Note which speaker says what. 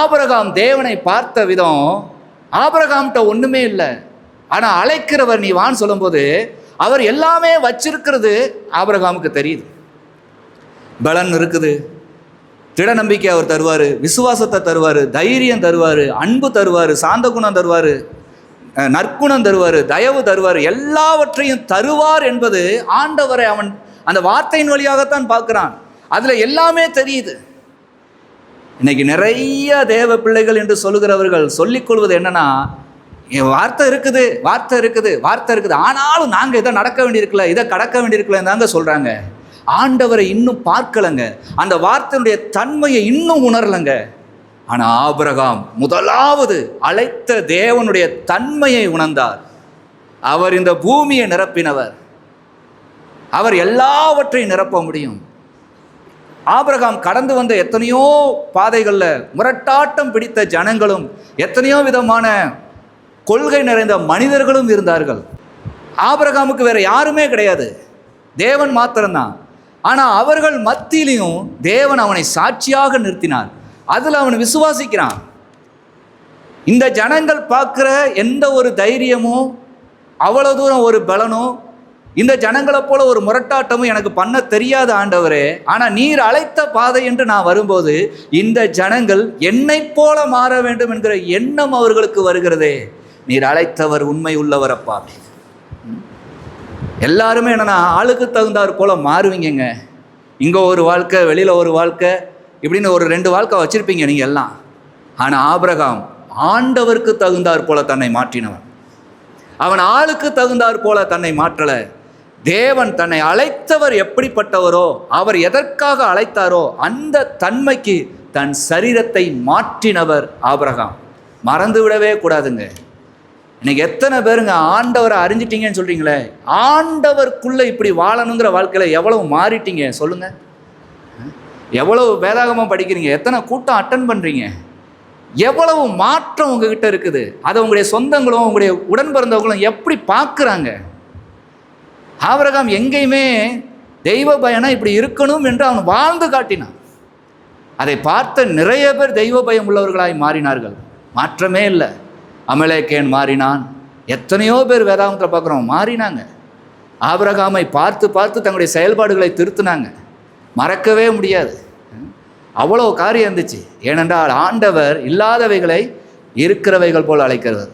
Speaker 1: ஆபரகாம் தேவனை பார்த்த விதம் ஆபரகாம்கிட்ட ஒன்றுமே இல்லை. ஆனால் அழைக்கிறவர் நீ வான்னு சொல்லும்போது அவர் எல்லாமே வச்சிருக்கிறது ஆபரகாமுக்கு தெரியுது. பலன் இருக்குது. திட நம்பிக்கை அவர் தருவார் விசுவாசத்தை தருவார் தைரியம் தருவார் அன்பு தருவார் சாந்த குணம் தருவார் நற்குணம் தருவார் தயவு தருவார் எல்லாவற்றையும் தருவார் என்பது ஆண்டவரை அவன் அந்த வார்த்தையின் வழியாகத்தான் பார்க்குறான். அதில் எல்லாமே தெரியுது. இன்னைக்கு நிறைய தேவ பிள்ளைகள் என்று சொல்லுகிறவர்கள் சொல்லிக்கொள்வது என்னன்னா என் வார்த்தை இருக்குது வார்த்தை இருக்குது வார்த்தை இருக்குது. ஆனாலும் நாங்கள் இதை நடக்க வேண்டியிருக்கல இதை கடக்க வேண்டியிருக்கலன்னு தாங்க சொல்கிறாங்க ஆண்டவரை இன்னும் பார்க்கலங்க. அந்த வார்த்தையினுடைய தன்மையை இன்னும் உணரலங்க. ஆனால் ஆபிரகாம் முதலாவது அழைத்த தேவனுடைய தன்மையை உணர்ந்தார். அவர் இந்த பூமியை நிரப்பினவர். அவர் எல்லாவற்றையும் நிரப்ப முடியும். ஆபிரகாம் கடந்து வந்த எத்தனையோ பாதைகளில் முரட்டாட்டம் பிடித்த ஜனங்களும் எத்தனையோ விதமான கொள்கை நிறைந்த மனிதர்களும் இருந்தார்கள். ஆபிரகாமுக்கு வேற யாருமே கிடையாது. தேவன் மாத்திரம்தான். ஆனால் அவர்கள் மத்தியிலையும் தேவன் அவனை சாட்சியாக நிறுத்தினார். அதில் அவன் விசுவாசிக்கிறான். இந்த ஜனங்கள் பார்க்குற எந்த ஒரு தைரியமோ அவ்வளோ தூரம் ஒரு பலனோ இந்த ஜனங்களை போல ஒரு முரட்டாட்டமும் எனக்கு பண்ண தெரியாத ஆண்டவரே. ஆனால் நீர் அழைத்த பாதை என்று நான் வரும்போது இந்த ஜனங்கள் என்னைப் போல மாற வேண்டும் என்கிற எண்ணம் அவர்களுக்கு வருகிறதே. நீர் அழைத்தவர் உண்மை உள்ளவரப்பா. எல்லாருமே என்னன்னா ஆளுக்கு தகுந்தாற் போல மாறுவீங்கங்க. இங்கே ஒரு வாழ்க்கை வெளியில் ஒரு வாழ்க்கை இப்படின்னு ஒரு ரெண்டு வாழ்க்கை வச்சுருப்பீங்க நீங்கள் எல்லாம். ஆனால் ஆபிரகாம் ஆண்டவருக்கு தகுந்தாற் போல தன்னை மாற்றினவன். அவன் ஆளுக்கு தகுந்தாற் போல தன்னை மாற்றலை. தேவன் தன்னை அழைத்தவர் எப்படிப்பட்டவரோ அவர் எதற்காக அழைத்தாரோ அந்த தன்மைக்கு தன் சரீரத்தை மாற்றினவர் ஆபரகாம். மறந்து விடவே கூடாதுங்க. இன்னைக்கு எத்தனை பேருங்க ஆண்டவரை அறிஞ்சிட்டீங்கன்னு சொல்கிறீங்களே ஆண்டவருக்குள்ளே இப்படி வாழணுங்கிற வாழ்க்கையில் எவ்வளவு மாறிட்டீங்க சொல்லுங்கள் எவ்வளவு வேதாகமாக படிக்கிறீங்க எத்தனை கூட்டம் அட்டன் பண்ணுறீங்க எவ்வளவு மாற்றம் உங்ககிட்ட இருக்குது அதை உங்களுடைய சொந்தங்களும் உங்களுடைய உடன் பிறந்தவங்களும் எப்படி பார்க்குறாங்க? ஆபிரகாம் எங்கேயுமே தெய்வ பயனா இப்படி இருக்கணும் என்று அவன் வாழ்ந்து காட்டினான். அதை பார்த்த நிறைய பேர் தெய்வ பயம் உள்ளவர்களாய் மாறினார்கள். மாற்றமே இல்லை. அமலேக்கேன் மாறினான். எத்தனையோ பேர் வேதாந்தத்தில் பார்க்குறோம் மாறினாங்க. ஆபிரகாமை பார்த்து பார்த்து தங்களுடைய செயல்பாடுகளை திருத்தினாங்க. மறக்கவே முடியாது. அவ்வளோ காரியம் இருந்துச்சு. ஏனென்றால் ஆண்டவர் இல்லாதவைகளை இருக்கிறவைகள் போல் அழைக்கிறது